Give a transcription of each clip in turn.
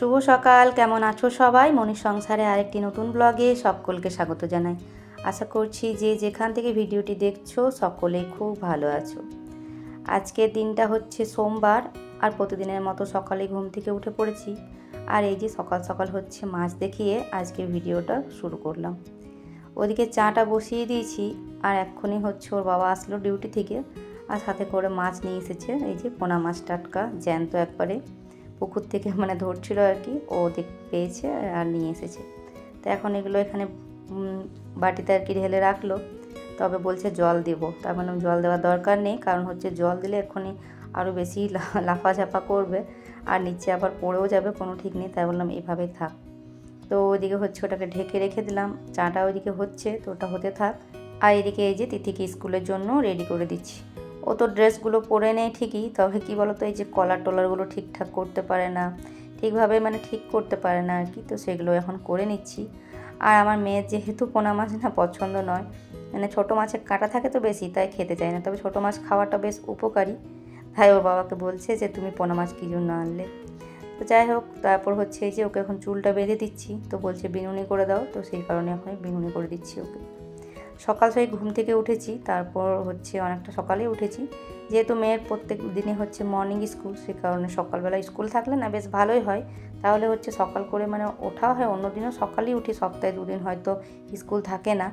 শুভ সকাল, কেমন আছো সবাই? মনির সংসারে আরেকটি নতুন ব্লগে সকলকে স্বাগত জানাই। আশা করছি যে যেখান থেকে ভিডিওটি দেখছ সকলেই খুব ভালো আছো। আজকের দিনটা হচ্ছে সোমবার, আর প্রতিদিনের মতো সকালে ঘুম থেকে উঠে পড়েছি। আর এই যে সকাল সকাল হচ্ছে মাছ দেখিয়ে আজকে ভিডিওটা শুরু করলাম। ওদিকে চাটা বসিয়ে দিয়েছি, আর এক্ষুনি হচ্ছে ওর বাবা আসলো ডিউটি থেকে, আর সাথে করে মাছ নিয়ে এসেছে। এই যে পোনা মাছ টাটকা জ্যান্ত একবারে। পুকুর থেকে মানে ধরছিল আর কি, ও দেখ, পেয়েছে আর নিয়ে এসেছে। তো এখন এগুলো এখানে বাটিতে আর কি ঢেলে রাখল। তবে বলছে জল দেবো। তার মানে জল দেওয়ার দরকার নেই, কারণ হচ্ছে জল দিলে এক্ষুনি আরও বেশি লা- লাফাঝাপা করবে। আর নিচে আবার পড়েও যাবে, কোনো ঠিক নেই। তাই বললাম এভাবেই থাক। তো ওইদিকে হচ্ছে ওটাকে ঢেকে রেখে দিলাম। চাটা ওইদিকে হচ্ছে, তো ওটা হতে থাক। আর এদিকে এই যে তিথিকে স্কুলের জন্য রেডি করে দিচ্ছি। ও তো ড্রেসগুলো পরে নেয় ঠিকই, তবে কি বলতো এই যে কলার টলারগুলো ঠিকঠাক করতে পারে না, ঠিকভাবে মানে ঠিক করতে পারে না আর কি, তো সেগুলো এখন করে নিচ্ছি। আর আমার মেয়ের যেহেতু পোনা মাছ না পছন্দ নয় মানে ছোটো মাছের কাটা থাকে তো বেশি, তাই খেতে চায় না, তবে ছোটো মাছ খাওয়াটা বেশ উপকারী। তাই ওর বাবাকে বলছে যে তুমি পোনা মাছ কী জন্য আনলে? তো যাই হোক, তারপর হচ্ছে এই যে ওকে এখন চুলটা বেঁধে দিচ্ছি, তো বলছে বিনুনি করে দাও, তো সেই কারণে এখন বিনুনি করে দিচ্ছি ওকে। সকাল সেই ঘুম থেকে উঠেছি, তারপর হচ্ছে অনেকটা সকালে উঠেছি। যেহেতু মেয়ের প্রত্যেক দিনে হচ্ছে মর্নিং স্কুল সে কারণে সকালবেলা স্কুল থাকলে না বেশ ভালোই হয়। তাহলে হচ্ছে সকাল করে মানে ওঠা হয়, অন্য দিনও সকালেই উঠি, সপ্তাহে দুদিন হয়তো স্কুল থাকে না।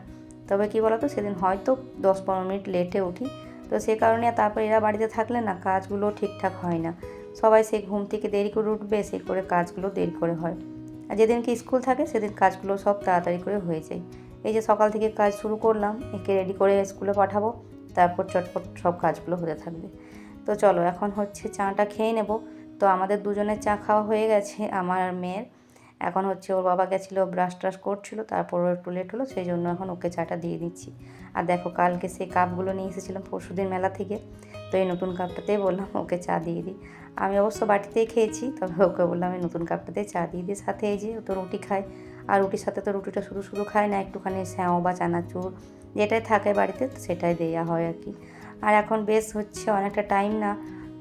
তবে কি বলতো, সেদিন হয়তো দশ পনেরো মিনিট লেটে উঠি। তো সে কারণে তারপর এরা বাড়িতে থাকলে না কাজগুলো ঠিকঠাক হয় না। সবাই সেই ঘুম থেকে দেরি করে উঠবে সেই করে কাজগুলো দেরি করে হয়। আর যেদিনকে স্কুল থাকে, সেদিন কাজগুলো সব তাড়াতাড়ি করে হয়ে যায়। এই যে সকাল থেকে কাজ শুরু করলাম, একে রেডি করে স্কুলে পাঠাবো, তারপর চটপট সব কাজগুলো হতে থাকবে। তো চলো, এখন হচ্ছে চাটা খেয়ে নেব। তো আমাদের দুজনের চা খাওয়া হয়ে গেছে, আমার আর মেয়ের। এখন হচ্ছে ওর বাবা গেছিল ব্রাশ ট্রাশ করছিল, তারপর ও একটু লেট হলো, সেই জন্য এখন ওকে চাটা দিয়ে দিচ্ছি। আর দেখো, কালকে সেই কাপগুলো নিয়ে এসেছিলাম পরশুদিন মেলা থেকে, তো এই নতুন কাপটাতেই বললাম ওকে চা দিয়ে দিই। আমি অবশ্য বাটিতেই খেয়েছি, তবে ওকে বললাম এই নতুন কাপটাতেই চা দিয়ে দিই। সাথে এই যে ও তো রুটি খায় আর রুটির সাথে তো রুটিটা শুধু শুধু খায় না, একটুখানি স্যাও বা চানাচুর যেটাই থাকে বাড়িতে সেটাই দেওয়া হয় আর কি। আর এখন বেশ হচ্ছে অনেকটা টাইম না,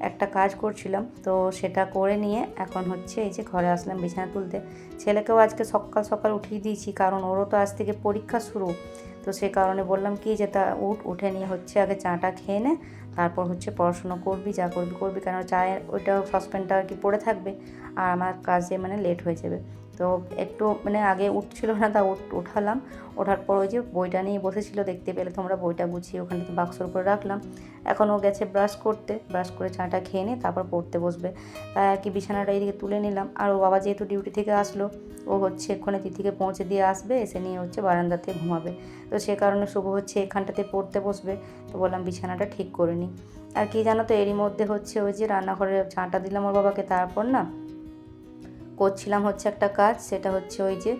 একটা কাজ করছিলাম, তো সেটা করে নিয়ে এখন হচ্ছে এই যে ঘরে আসলাম বিছানা তুলতে। ছেলেকেও আজকে সকাল সকাল উঠিয়ে দিয়েছি, কারণ ওরও তো আজ থেকে পরীক্ষা শুরু। তো সে কারণে বললাম কি যে তা উঠ, উঠে নিয়ে হচ্ছে আগে চাটা খেয়ে নে, তারপর হচ্ছে পড়াশুনো করবি, যা করবি করবি। কারণ চায়ের ওইটা সসপ্যানটা আর কি পড়ে থাকবে, আর আমার কাজে মানে লেট হয়ে যাবে। তো একটু মানে আগে উঠছিল না, তা উঠ- উঠালাম। ওঠার পর ওই যে বইটা নিয়ে বসেছিল, দেখতে পেলে তোমরা বইটা গুছিয়ে ওখানে তো বাক্সর উপরে রাখলাম। এখন ও গেছে ব্রাশ করতে, ব্রাশ করে চাটা খেয়ে নিয়ে তারপর পড়তে বসবে। তাই আর কি বিছানাটা এদিকে তুলে নিলাম। আর ও বাবা যেহেতু ডিউটি থেকে আসলো, ও হচ্ছে এক্ষণে তিথিকে পৌঁছে দিয়ে আসবে, এসে নিয়ে হচ্ছে বারান্দাতে ঘুমাবে। তো সে কারণে শুভ হচ্ছে এখানটাতে পড়তে বসবে। তো বললাম বিছানাটা ঠিক করে নিই আর কি জানো তো, এরই মধ্যে হচ্ছে ওই যে রান্নাঘরে চাটা দিলাম ওর বাবাকে, তারপর না করছিলাম হচ্ছে একটা কাজ সেটা হচ্ছে ওই যে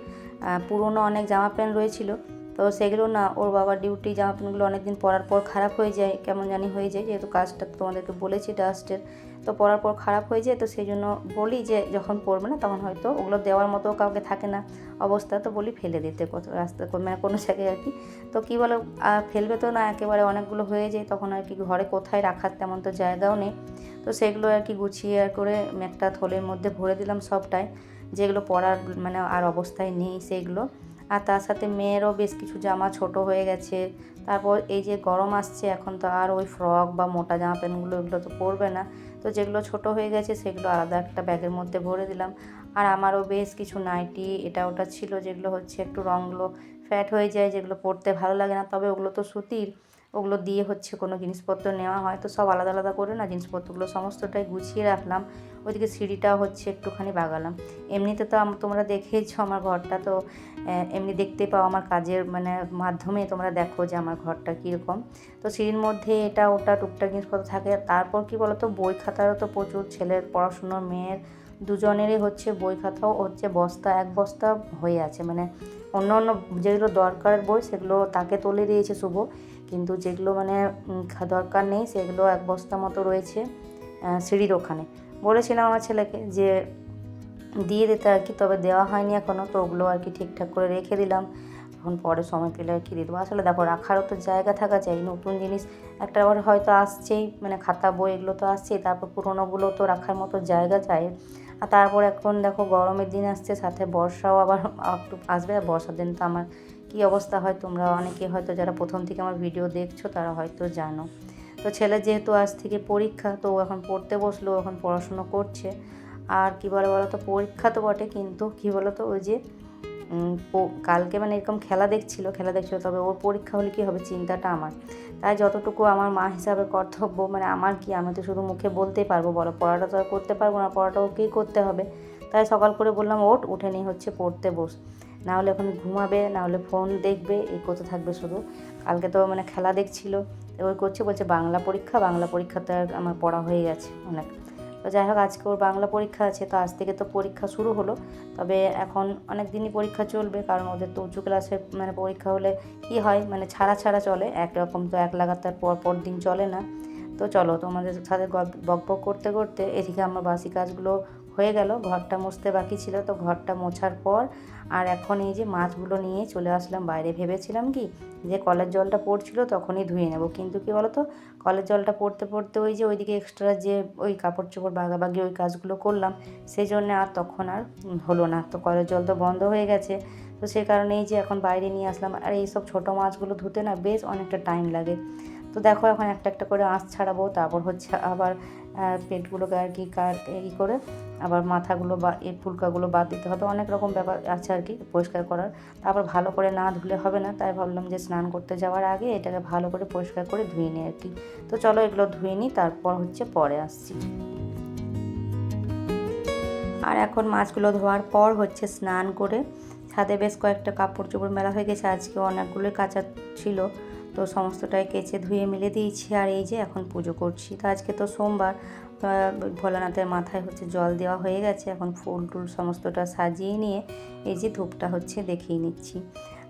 পুরনো অনেক জামা প্যান্ট রয়েছিল। তো সেগুলো না ওর বাবার ডিউটি জামা প্যান্টগুলো অনেকদিন পরার পর খারাপ হয়ে যায়, কেমন জানি হয়ে যায়, যেহেতু কাজটা তোমাদেরকে বলেছি ডাস্টের তো পরার পর খারাপ হয়ে যায়, তো সেই জন্য বলি যে যখন পড়বে না তখন হয়তো ওগুলো দেওয়ার মতো কাউকে থাকে না। অবস্থা তো বলি ফেলে দিতে রাস্তা মানে কোনো জায়গায় আর কি। তো কী বলো ফেলবে তো না, একেবারে অনেকগুলো হয়ে যায়, তখন আর কি ঘরে কোথায় রাখার তেমন তো জায়গাও নেই। তো সেগুলো আর কি গুছিয়ে আর করে একটা থলের মধ্যে ভরে দিলাম সবটাই যেগুলো পড়ার মানে আর অবস্থায় নেই সেগুলো। আর তার সাথে মেয়েরও বেশ কিছু জামা ছোট হয়ে গেছে। তারপর এই যে গরম আসছে, এখন তো আর ওই ফ্রক বা মোটা জামা প্যান্টগুলো এগুলো তো পরবে না। তো যেগুলো ছোট হয়ে গেছে, সেগুলো আলাদা একটা ব্যাগের মধ্যে ভরে দিলাম। আর আমারও বেশ কিছু নাইটি, এটা ওটা ছিল, যেগুলো হচ্ছে একটু রঙগুলো ফ্যাট হয়ে যায়, যেগুলো পরতে ভালো লাগে না, তবে ওগুলো তো সুতির। ওগুলো দিয়ে হচ্ছে কোনো জিনিসপত্র নেওয়া হয়। তো সব আলাদা আলাদা করে না জিনিসপত্রগুলো সমস্তটাই গুছিয়ে রাখলাম। ওইদিকে সিঁড়িটা হচ্ছে একটুখানি বাগালাম। এমনিতে তো তোমরা দেখেইছো আমার ঘরটা। তো এমনি দেখতে পাও আমার কাজের মানে মাধ্যমে তোমরা দেখো যে আমার ঘরটা কীরকম। তো সিঁড়ির মধ্যে এটা ওটা টুকটাক জিনিসপত্র থাকে। তারপর কি বলতো, বই খাতারও তো প্রচুর ছেলের পড়াশুনো মেয়ের দুজনেরই হচ্ছে বই খাতাও হচ্ছে বস্তা, এক বস্তা হয়ে আছে। মানে অন্য অন্য যেগুলো দরকারের বই সেগুলো তাকে তুলে দিয়েছে শুভ। কিন্তু যেগুলো মানে দরকার নেই, সেগুলো এক বস্তা মতো রয়েছে সিঁড়ির ওখানে। বলেছিলাম আমার ছেলেকে যে, দিয়ে দিতে আর কি, তবে দেওয়া হয়নি এখনও তো ওগুলো আর কি ঠিকঠাক করে রেখে দিলাম। তখন পরে সময় পেলে আর কি দিয়ে দেবো। আসলে দেখো, রাখারও তো জায়গা থাকা চাই নতুন জিনিস একটা আবার হয়তো আসছেই মানে খাতা, বই এগুলো তো আসছেই, তারপর পুরোনোগুলো তো রাখার মতো জায়গা চাই আর তারপর এখন দেখো গরমের দিন আসছে, সাথে বর্ষাও আবার একটু আসবে, আর বর্ষার দিন তো আমার কী অবস্থা হয় তোমরা অনেকে হয়তো যারা প্রথম থেকে আমার ভিডিও দেখছ, তারা হয়তো জানো। তো ছেলে যেহেতু আজ থেকে পরীক্ষা, তো ও এখন পড়তে বসল এখন পড়াশুনো করছে। আর কী বলে বলো তো পরীক্ষা তো বটে, কিন্তু কী বলো তো ওই যে কালকে মানে এরকম খেলা দেখছিল খেলা দেখছিল, তবে ওর পরীক্ষা হলে কী হবে চিন্তাটা আমার। তাই যতটুকু আমার মা হিসাবে কর্তব্য মানে আমার কি, আমি তো শুধু মুখে বলতেই পারব, বলো, পড়াটা তো আর করতে পারব না, পড়াটা ওকেই করতে হবে। তাই সকাল করে বললাম, ওঠ, উঠে নিয়ে হচ্ছে পড়তে বস। না হলে এখন ঘুমাবে না হলে ফোন দেখবে, এই করতে থাকবে শুধু। কালকে তো মানে খেলা দেখছিল ওই করছে, বলছে বাংলা পরীক্ষা, বাংলা পরীক্ষাতে আর আমার পড়া হয়ে গেছে অনেক। তো যাই হোক, আজকে ওর বাংলা পরীক্ষা আছে, তো আজ থেকে তো পরীক্ষা শুরু হলো। তবে এখন অনেক দিনই পরীক্ষা চলবে, কারণ ওদের তো উঁচু ক্লাসে মানে পরীক্ষা হলে কি হয় মানে ছাড়া ছাড়া চলে, একরকম তো এক লাগাতার পর পর দিন চলে না। তো চলো তোমাদের সাথে বক বক করতে করতে এদিকে আমার বাসি কাজগুলো হয়ে গেল, ঘরটা মুছতে বাকি ছিল তো ঘরটা মোছার পর আর এখন এই যে মাছগুলো নিয়ে চলে আসলাম। বাইরে ভেবেছিলাম কি যে কলের জলটা পড়ছিল তখনই ধুয়ে নেব। কিন্তু কি বলতো, কলের জলটা পড়তে পড়তে ওই যে ওইদিকে এক্সট্রা যে ওই কাপড় চোপড় বাগাবাগি ওই কাজগুলো করলাম সেই জন্য আর তখন আর হলো না। তো কলের জল তো বন্ধ হয়ে গেছে। তো সেই কারণেই যে এখন বাইরে নিয়ে আসলাম। আর এইসব ছোটো মাছগুলো ধুতে না বেশ অনেকটা টাইম লাগে। তো দেখো এখন একটা একটা করে আঁশ ছাড়াবো, তারপর হচ্ছে আবার পেটগুলোকে আর কি ই করে আবার মাথাগুলো বা এই ফুলকাগুলো বাদ দিতে হবে। অনেক রকম ব্যাপার আছে আর কি পরিষ্কার করার। তারপর ভালো করে না ধুলে হবে না, তাই ভাবলাম যে স্নান করতে যাওয়ার আগে এটাকে ভালো করে পরিষ্কার করে ধুয়ে নিই আর কি। তো চলো এগুলো ধুয়ে নিই, তারপর হচ্ছে পরে আসছি। আর এখন মাছগুলো ধোয়ার পর হচ্ছে স্নান করে ছাদে বেশ কয়েকটা কাপড় চোপড় মেলা হয়ে গেছে। আজকে অনেকগুলোই কাঁচা ছিল। তো সমস্তটাই কেচে ধুয়ে মেলে দিয়েছি আর এই যে এখন পুজো করছি। তো আজকে তো সোমবার ভোলানাথের মাথায় হচ্ছে জল দেওয়া হয়ে গেছে। এখন ফুল টুল সমস্তটা সাজিয়ে নিয়ে এই যে ধূপটা হচ্ছে দেখিয়ে নিচ্ছি।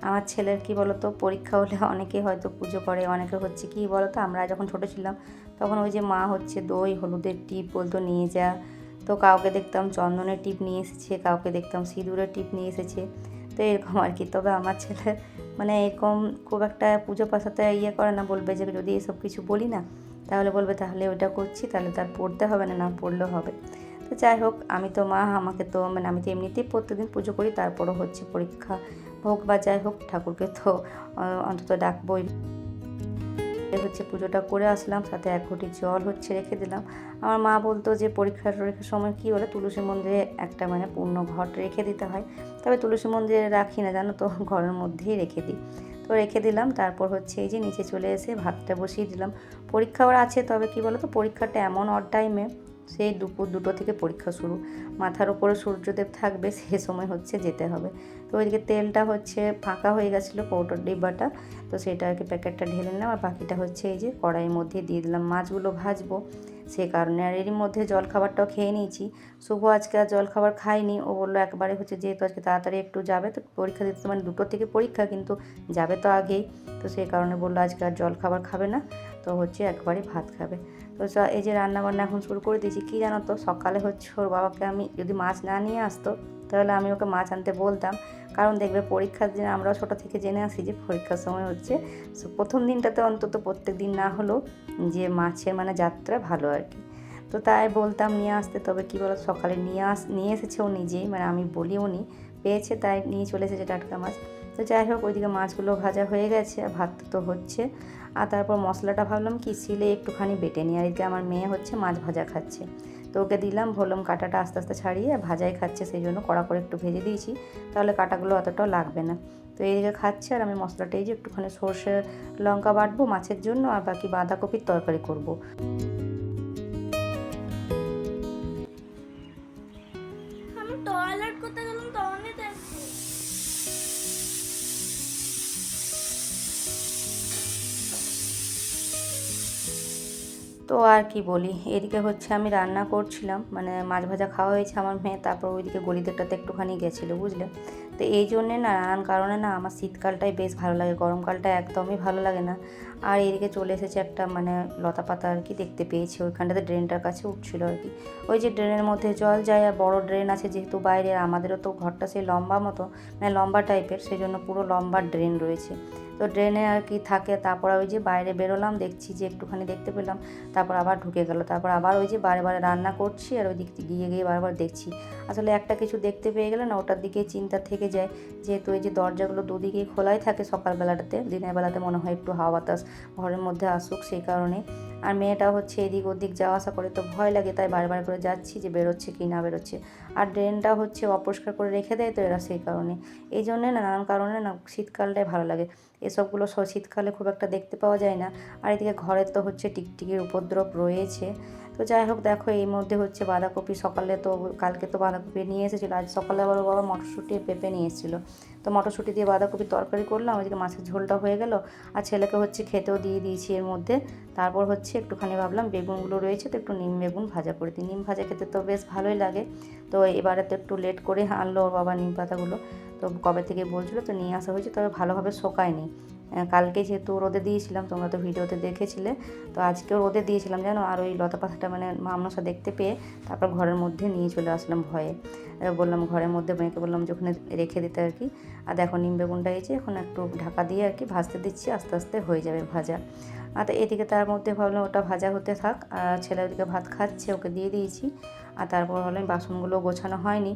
আমার ছেলের কি বলতো, পরীক্ষা হলে অনেকে হয়তো পুজো করে, অনেকে হচ্ছে কি বলতো, আমরা যখন ছোটো ছিলাম তখন ওই যে মা হচ্ছে দই, হলুদের টিপ বলতো, নিয়ে যা। তো কাউকে দেখতাম চন্দনের টিপ নিয়ে এসেছে, কাউকে দেখতাম সিঁদুরের টিপ নিয়ে এসেছে। তো এরকম আর কি। তবে আমার ছেলে মানে এরকম খুব একটা পুজো পাশাতে ইয়ে করে না, বলবে যে যদি এসব কিছু বলি না, তাহলে বলবে তাহলে ওইটা করছি, তাহলে তার পড়তে হবে না না পড়লেও হবে। তো যাই হোক, আমি তো মা, আমাকে তো মানে আমি তো এমনিতেই প্রত্যেকদিন পুজো করি, তারপরও হচ্ছে পরীক্ষা হোক বা যাই হোক, ঠাকুরকে তো অন্তত ডাকবই। হচ্ছে, পুজোটা করে আসলাম, সাথে এক ঘটি জল হচ্ছে রেখে দিলাম। আমার মা বলতো যে পরীক্ষা টরীক্ষার সময় কী হলে তুলসী মন্দিরে একটা মানে পূর্ণ ঘট রেখে দিতে হয়। তবে তুলসী মন্দিরে রাখি না, জানো তো, ঘরের মধ্যেই রেখে দিই। তো রেখে দিলাম, তারপর হচ্ছে এই যে, নিচে চলে এসে ভাতটা বসিয়ে দিলাম। পরীক্ষা আবার আছে, তবে কি বলো তো পরীক্ষাটা এমন অড টাইমে সেই দুপুর দুটো থেকে পরীক্ষা শুরু। মাথার উপরে সূর্যদেব থাকবে, সে সময় হচ্ছে যেতে হবে। তো ওইদিকে তেলটা হচ্ছে ফাঁকা হয়ে গেছিল কৌটোর ডিব্বাটা, তো সেটা আর কি প্যাকেটটা ঢেলে নিলাম। আর বাকিটা হচ্ছে এই যে কড়াইয়ের মধ্যে দিয়ে দিলাম। মাছগুলো ভাজবো। সে কারণে আর এরই মধ্যে জলখাবারটাও খেয়ে নিয়েছি। শুভ আজকে আর জলখাবার খায়নি। ও বলল একবারে হচ্ছে যেহেতু আজকে তাড়াতাড়ি একটু যাবে, তো পরীক্ষা দিতে মানে দুটো থেকে পরীক্ষা, কিন্তু যাবে তো আগেই। তো সেই কারণে বলল আজকে আর জলখাবার খাবে না, তো হচ্ছে একবারে ভাত খাবে। তো এই যে রান্না বান্না এখন শুরু করে দিয়েছি, কী জানো তো? সকালে হচ্ছে ওর বাবাকে আমি যদি মাছ না নিয়ে আসতো, তাহলে আমি ওকে মাছ আনতে বলতাম। কারণ দেখবে পরীক্ষার দিন আমরাও ছোটো থেকে জেনে আসি যে পরীক্ষার সময় হচ্ছে প্রথম দিনটাতে অন্তত প্রত্যেক দিন না হলেও যে মাছের মানে যাত্রা ভালো আর কি। তো তাই বলতাম নিয়ে আসতে, তবে কী বলো সকালে নিয়ে আস, নিয়ে এসেছে ও নিজেই মানে আমি বলি উনি পেয়েছে তাই নিয়ে চলে এসেছে টাটকা মাছ। তো যাই হোক, ওইদিকে মাছগুলো ভাজা হয়ে গেছে, আর ভাত তো হচ্ছে। আর তারপর মশলাটা ভাবলাম কি সিলে একটুখানি বেটে নিই। আর এদিকে আমার মেয়ে হচ্ছে মাছ ভাজা খাচ্ছে। তো ওকে দিলাম বললাম কাঁটাটা আস্তে আস্তে ছাড়িয়ে ভাজাই খাচ্ছে, সেই জন্য কড়া করে একটু ভেজে দিয়েছি। তাহলে কাঁটাগুলো অতটাও লাগবে না। তো এইদিকে খাচ্ছে আর আমি মশলাটা এই যে একটুখানি সর্ষে লঙ্কা বাটবো মাছের জন্য, আর বাকি বাঁধাকপির তরকারি করব। তো আর কি বলি, এদিকে হচ্ছে আমি রান্না করছিলাম মানে মাছ ভাজা খাওয়া হয়েছে আমার মেয়ে, তারপর ওইদিকে গলিদেরটাতে একটুখানি গেছিল, বুঝলে? তো এই জন্যে না নানান কারণে না আমার শীতকালটাই বেশ ভালো লাগে, গরমকালটা একদমই ভালো লাগে না। আর এদিকে চলে এসেছে একটা মানে লতা পাতা আর কি দেখতে পেয়েছি। ওইখানটাতে ড্রেনটার কাছে উঠছিল আর কি। ওই যে ড্রেনের মধ্যে জল যায় আর বড় ড্রেন আছে যেহেতু বাইরে আমাদেরও তো ঘরটা সেই লম্বা মতো মানে লম্বা টাইপের সেই জন্য পুরো লম্বা ড্রেন রয়েছে। তো ড্রেনে আর কি থাকে, তারপর ওই যে বাইরে বেরোলাম, দেখছি যে একটুখানি দেখতে পেলাম, তারপর আবার ঢুকে গেল। তারপর আবার ওই যে বারে বারে রান্না করছি, আর ওই দিক গিয়ে গিয়ে বারবার দেখছি। আসলে একটা কিছু দেখতে পেয়ে গেলে না, ওটার দিকে চিন্তা থেকে যায়। যেহেতু এই যে দরজাগুলো দুদিকেই খোলাই থাকে সকালবেলাটাতে, দিনের বেলাতে মনে হয় একটু হাওয়া বাতাস ঘরের মধ্যে আসুক সেই কারণে। আর মেয়েটা হচ্ছে এদিক ওদিক যাওয়া আসা করে তো ভয় লাগে, তাই বারবার করে যাচ্ছি যে বেরোচ্ছে কি না বেরোচ্ছে। আর ড্রেনটা হচ্ছে অপরিষ্কার করে রেখে দেয় তো এরা সেই কারণে। এই জন্যে না নানান কারণে না শীতকালটাই ভালো লাগে। এসবগুলো শীতকালে খুব একটা দেখতে পাওয়া যায় না। আর এদিকে ঘরের তো হচ্ছে টিকটিকির উপদ্রব রয়েছে। তো যাই হোক, দেখো এই মধ্যে হচ্ছে বাঁধাকপি সকালে তো কালকে তো বাঁধাকপি নিয়ে এসেছিল। আজ সকালে আবার বাবা মটরশুঁটি পেঁপে নিয়ে এসেছিল। তো মটরশুঁটি দিয়ে বাঁধাকপি তরকারি করলাম ওইদিকে মাছের ঝোলটা হয়ে গেল। আর ছেলেকে হচ্ছে খেতেও দিয়ে দিয়েছি এর মধ্যে। তারপর হচ্ছে একটুখানি ভাবলাম বেগুনগুলো রয়েছে তো একটু নিম বেগুন ভাজা করে দিই। নিম ভাজা খেতে তো বেশ ভালোই লাগে। তো এবারে তো একটু লেট করে আনলো বাবা নিম পাতাগুলো। তো কবে থেকে বলছিলো তো নিয়ে আসা হয়েছে, তবে ভালোভাবে শোকায়নি। কালকে যেহেতু রোদে দিয়েছিলাম, তোমরা তো ভিডিওতে দেখেছিলে, তো আজকেও রোদে দিয়েছিলাম জানো, আর ওই লতা পাতাটা মানে মামনসা দেখতে পেয়ে তারপর ঘরের মধ্যে নিয়ে চলে আসলাম ভয়ে। বললাম ঘরের মধ্যে মেয়েকে বললাম যে ওখানে রেখে দিতে আর কি। আর দেখো, নিম বেগুনটা যে এখন একটু ঢাকা দিয়ে আর কি ভাজতে দিচ্ছি, আস্তে আস্তে হয়ে যাবে ভাজা। আর এদিকে তার মধ্যে ভাবলাম ওটা ভাজা হতে থাক, আর ছেলে ওদিকে ভাত খাচ্ছে, ওকে দিয়ে দিয়েছি। আর তারপর হলো বাসনগুলো গোছানো হয়নি।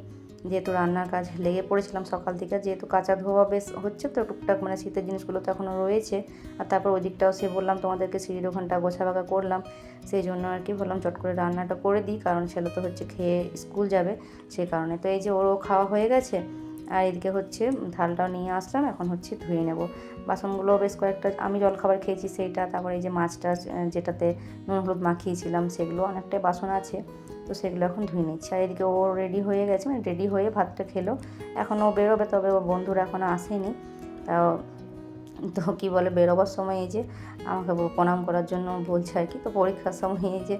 যেহেতু রান্নার কাজ লেগে পড়েছিলাম সকাল থেকে, যেহেতু কাঁচা ধোয়া বেশ হচ্ছে তো টুকটাক মানে শীতের জিনিসগুলো তো এখনও রয়েছে। আর তারপর ওই দিকটাও সে বললাম তোমাদেরকে সিঁড়ির ওখানটা গোছাবাগা করলাম। সেই জন্য আর কি বললাম চট করে রান্নাটা করে দিই, কারণ ছেলে তো হচ্ছে খেয়ে স্কুল যাবে সেই কারণে তো এই যে ওরও খাওয়া হয়ে গেছে। আর এদিকে হচ্ছে থালটাও নিয়ে আসলাম, এখন হচ্ছে ধুয়ে নেব। বাসনগুলো বেশ কয়েকটা, আমি জলখাবার খেয়েছি সেইটা, তারপরে এই যে মাছটা যেটাতে নুন হলুদ মাখিয়েছিলাম, সেগুলো অনেকটাই বাসন আছে। তো সেগুলো এখন ধুয়ে নিচ্ছি। আর এদিকে ও রেডি হয়ে গেছে মানে রেডি হয়ে ভাতটা খেলো। এখন ও বেরোবে, তবে ওর বন্ধুরা এখনও আসেনি। তাও তো কী বলে, বেরোবার সময় এই যে আমাকে প্রণাম করার জন্য বলছে আর কি। তো পরীক্ষার সময় এই যে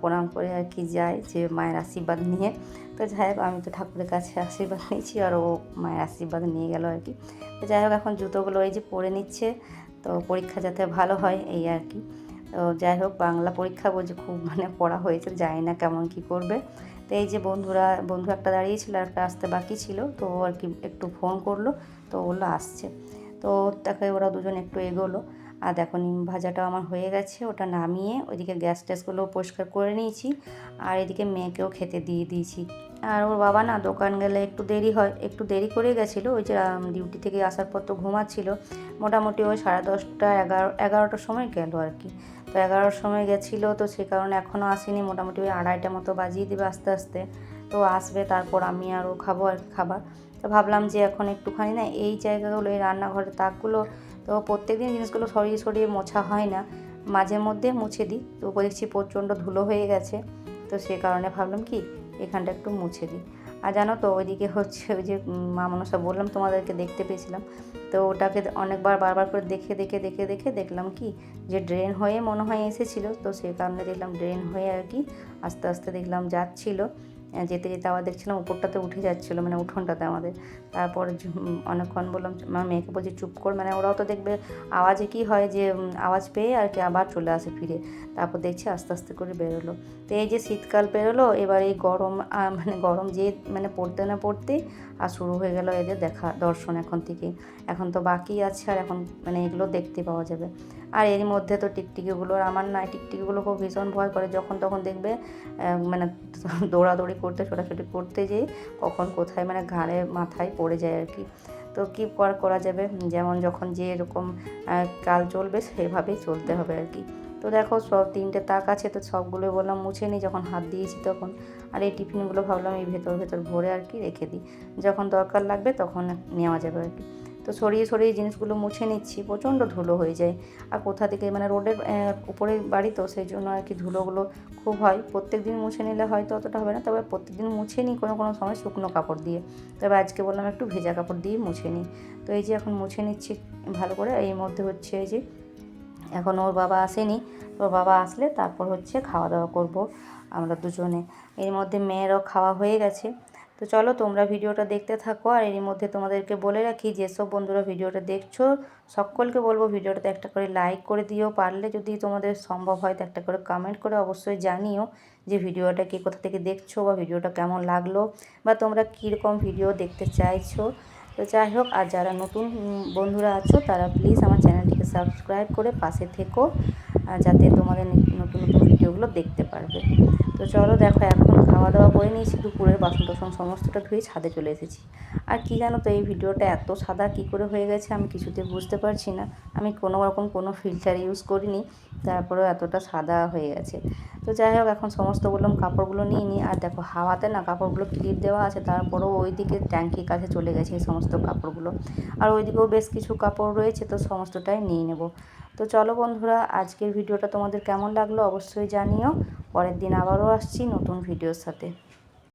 প্রণাম করে আর কি যায় যে মায়ের আশীর্বাদ নিয়ে। তো যাই হোক, আমি তো ঠাকুরের কাছে আশীর্বাদ নিয়েছি, আর ও মায়ের আশীর্বাদ নিয়ে গেল আর কি। তো যাই হোক, এখন জুতোগুলো এই যে পরে নিচ্ছে। তো পরীক্ষা যাতে ভালো হয়, এই আর কি। তো যাই হোক, বাংলা পরীক্ষা বলছে খুব মানে পড়া হয়েছে, জানি না কেমন কি করবে। তো এই যে বন্ধুরা, বন্ধু একটা দাঁড়িয়েছিল আর একটা আসতে বাকি ছিল, তো আর কি একটু ফোন করল, তো বলল আসছে। তো তাকে ওরা দুজন একটু এগোলো। আর দেখো, নিম ভাজাটা আমার হয়ে গেছে, ওটা নামিয়ে ওইদিকে গ্যাস ট্যাসগুলো পরিষ্কার করে নিয়েছি, আর এদিকে মেয়েকেও খেতে দিয়ে দিয়েছি। আর ওর বাবা না দোকান গেলে একটু দেরি হয়, একটু দেরি করে গেছিল। ওই যে ডিউটি থেকে আসার পর তো ঘুমাচ্ছিল। মোটামুটি ওই সাড়ে দশটা এগারো এগারোটার সময় গেল আর কি। তো এগারোটার সময় গেছিল, তো সে কারণে এখনও আসেনি। মোটামুটি ওই আড়াইটা মতো বাজিয়ে দেবে আস্তে আস্তে। তো আসবে, তারপর আমি আরও খাব আর কি খাবার। তো ভাবলাম যে এখন একটুখানি না এই জায়গাগুলো, এই রান্নাঘরের তাকগুলো, তো প্রত্যেকদিন জিনিসগুলো সরিয়ে সরিয়ে মোছা হয় না। মাঝে মধ্যে মুছে দিই। তো দেখছি প্রচণ্ড ধুলো হয়ে গেছে। তো সে কারণে ভাবলাম কি এখানটা একটু মুছে দিই। আর জানো তো, ওইদিকে হচ্ছে ওই যে মা মনসা বললাম তোমাদেরকে দেখতে পেয়েছিলাম। তো ওটাকে অনেকবার, বারবার করে দেখে দেখে দেখে দেখে দেখলাম কি? যে ড্রেন হয়ে মনে হয় এসেছিল। তো সেই কারণে দেখলাম ড্রেন হয়ে আর কি আস্তে আস্তে দেখলাম যাচ্ছিল। যেতে যেতে আবার দেখছিলাম উপরটাতে উঠে যাচ্ছিল মানে উঠোনটাতে আমাদের। তারপর অনেকক্ষণ বললাম আমার মেয়েকে বলছি চুপ কর। মানে ওরাও তো দেখবে আওয়াজে কি হয় যে আওয়াজ পেয়ে আর কি আবার চলে আসে ফিরে। তারপর দেখছি আস্তে আস্তে করে বেরোলো। তো এই যে শীতকাল বেরোলো এবার এই গরম মানে গরম যে মানে পড়তে না পড়তেই আর শুরু হয়ে গেল এদের দেখা, দর্শন এখন থেকেই এখন তো বাকি আছে আর এখন মানে এগুলো দেখতে পাওয়া যাবে। আর এর মধ্যে তো টিকটিকিগুলো আমার না, টিকটিকিগুলো খুব ভীষণ ভয় করে। যখন তখন দেখবে মানে দৌড়াদৌড়ি করতে, ছোটাছুটি করতে যেয়ে কখন কোথায় মানে ঘাড়ে, মাথায় পড়ে যায় আর কি। তো কী করা যাবে? যেমন যখন যে এরকম কাল চলবে, সেভাবেই চলতে হবে আর কি। তো দেখো সব তিনটে তাক আছে, তো সবগুলো বললাম মুছে নিই যখন হাত দিয়েছি তখন। আর এই টিফিনগুলো ভাবলাম এই ভেতর ভেতর ভরে আর কি রেখে দিই। যখন দরকার লাগবে তখন নেওয়া যাবে আর কি। তো সরিয়ে সরিয়ে জিনিসগুলো মুছে নিচ্ছি, প্রচণ্ড ধুলো হয়ে যায়। আর কোথা থেকে মানে রোডের উপরে বাড়ি তো, সেই জন্য আর কি ধুলোগুলো খুব হয়। প্রত্যেক দিন মুছে নিলে হয়তো অতটা হবে না, তবে প্রত্যেক দিন মুছে নিই কোনো কোনো সময় শুকনো কাপড় দিয়ে। তবে আজকে বললাম একটু ভেজা কাপড় দিয়ে মুছে নিই তো এই যে এখন মুছে নিচ্ছি ভালো করে, এই মধ্যে হচ্ছে এই যে এখন ওর বাবা আসেনি ওর বাবা আসলে তারপর হচ্ছে খাওয়া দাওয়া করব আমরা দুজনে। এর মধ্যে মেয়েরও খাওয়া হয়ে গেছে। তো চলো তোমরা ভিডিওটা দেখতে থাকো আর এর মধ্যে তোমাদেরকে বলে রাখি, যেসব বন্ধুরা ভিডিওটা দেখছ, সকলকে বলব ভিডিওটাতে একটা করে লাইক করে দিও। পারলে যদি তোমাদের সম্ভব হয় তো একটা করে কমেন্ট করে অবশ্যই জানিও যে ভিডিওটা কে কোথা থেকে দেখছ বা ভিডিওটা কেমন লাগল বা তোমরা কীরকম ভিডিও দেখতে চাইছো। তো যাই হোক, আর যারা নতুন বন্ধুরা আছো, তারা প্লিজ আমার চ্যানেলটিকে সাবস্ক্রাইব করে পাশে থেকো যাতে তোমাদের নতুন নতুন ভিডিওগুলো দেখতে পারবে। তো চলো দেখো, এখন খাওয়া দাওয়া করে নিয়েছি, দুপুরের বাসন টাসন সমস্তটা ধুয়ে ছাদে চলে এসেছি। আর কি জানো তো, এই ভিডিওটা এত সাদা কি করে হয়ে গেছে আমি কিছুতে বুঝতে পারছি না। আমি কোনো রকম কোনো ফিল্টার ইউজ করিনি, তারপরেও এতটা সাদা হয়ে গেছে। তো যাই হোক, এখন সমস্ত বললাম কাপড়গুলো নিয়ে নিই আর দেখো, হাওয়াতে না কাপড়গুলো ক্লিপ দেওয়া আছে, তারপরেও ওইদিকে ট্যাঙ্কির কাছে চলে গেছে এই সমস্ত কাপড়গুলো। আর ওইদিকেও বেশ কিছু কাপড় রয়েছে, তো সমস্তটাই নিয়ে নেব। তো চলো বন্ধুরা, আজকের ভিডিওটা তোমাদের কেমন লাগল অবশ্যই জানিও। পরের দিন আবারও আসছি নতুন ভিডিওর সাথে।